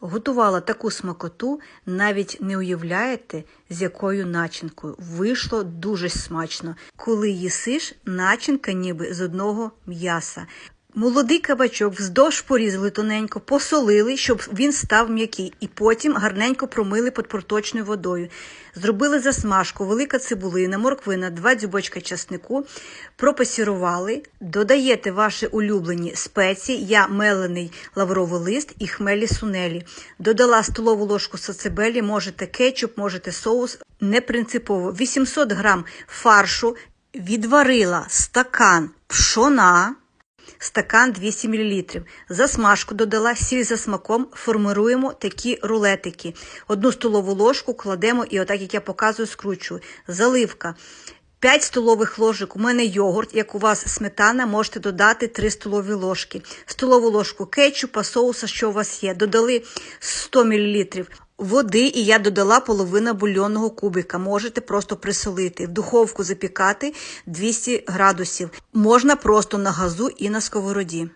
Готувала таку смакоту, навіть не уявляєте, з якою начинкою. Вийшло дуже смачно. Коли їсиш, начинка ніби з одного м'яса. Молодий кабачок вздовж порізали тоненько, посолили, щоб він став м'який, і потім гарненько промили під проточною водою. Зробили засмажку, велика цибулина, морквина, два дзюбочка часнику, пропасірували, додаєте ваші улюблені спеції, я мелений лавровий лист і хмелі сунелі. Додала столову ложку сацебелі, можете кетчуп, можете соус, не принципово. 800 грам фаршу, відварила стакан пшона, стакан 200 мл. Засмажку додала, сіль за смаком, формируємо такі рулетики. Одну столову ложку кладемо і отак, як я показую, скручую. Заливка. 5 столових ложок. У мене йогурт, як у вас сметана, можете додати 3 столові ложки. Столову ложку кетчупа, соуса, що у вас є. Додали 100 мл води, і я додала половина бульйонного кубика. Можете просто присолити. В духовку запікати 200 градусів. Можна просто на газу і на сковороді.